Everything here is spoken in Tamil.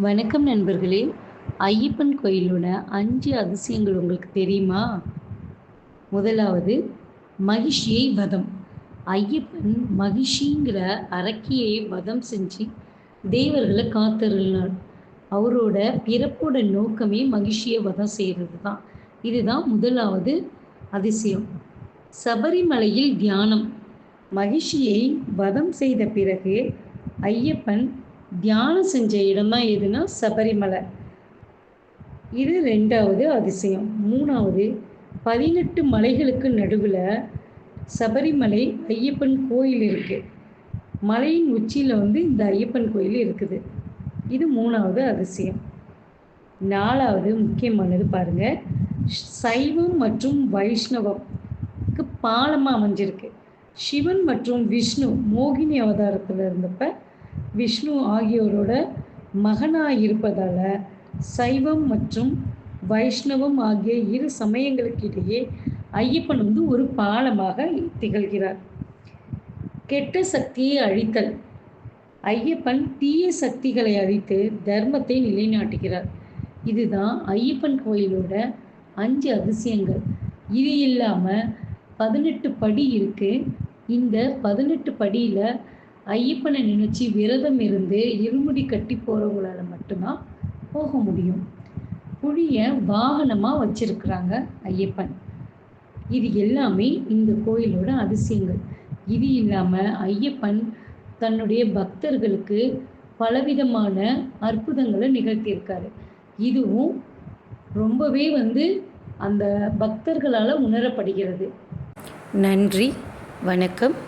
வணக்கம் நண்பர்களே. ஐயப்பன் கோயிலோட அஞ்சு அதிசயங்கள் உங்களுக்கு தெரியுமா? முதலாவது மகிஷியை வதம். ஐயப்பன் மகிஷிங்கிற அரக்கியை வதம் செஞ்சு தேவர்களை காத்தருளினார். அவரோட பிறப்போட நோக்கமே மகிஷியை வதம் செய்கிறது தான் இதுதான் முதலாவது அதிசயம். சபரிமலையில் தியானம். மகிஷியை வதம் செய்த பிறகு ஐயப்பன் தியானம் செஞ்ச இடம்தான் எதுனா சபரிமலை. இது ரெண்டாவது அதிசயம். மூணாவது பதினெட்டு மலைகளுக்கு நடுவில் சபரிமலை ஐயப்பன் கோயில் இருக்குது மலையின் உச்சியில் வந்து இந்த ஐயப்பன் கோயில் இருக்குது. இது மூணாவது அதிசயம். நாலாவது முக்கியமானது பாருங்கள் சைவம் மற்றும் வைஷ்ணவம்க்கு பாலமாக அமைஞ்சிருக்கு. சிவன் மற்றும் விஷ்ணு மோகினி அவதாரத்தில் இருந்தப்போ விஷ்ணு ஆகியோரோட மகனாக இருப்பதால் சைவம் மற்றும் வைஷ்ணவம் ஆகிய இரு சமயங்களுக்கு இடையே ஐயப்பன் வந்து ஒரு பாலமாக திகழ்கிறார். கெட்ட சக்தியை அழித்தல். ஐயப்பன் தீய சக்திகளை அழித்து தர்மத்தை நிலைநாட்டுகிறார். இதுதான் ஐயப்பன் கோயிலோட அஞ்சு அதிசயங்கள். இது இல்லாமல் பதினெட்டு படி இருக்குது இந்த பதினெட்டு படியில் ஐயப்பனை நினைச்சு விரதம் இருந்து இருமுடி கட்டி போறவங்களால மட்டும்தான் போக முடியும். புளிய வாகனமாக வச்சிருக்கிறாங்க ஐயப்பன். இது எல்லாமே இந்த கோயிலோட அதிசயங்கள். இது இல்லாமல் ஐயப்பன் தன்னுடைய பக்தர்களுக்கு பலவிதமான அற்புதங்களை நிகழ்த்தியிருக்காரு. இதுவும் ரொம்பவே வந்து அந்த பக்தர்களால் உணரப்படுகிறது. நன்றி. வணக்கம்.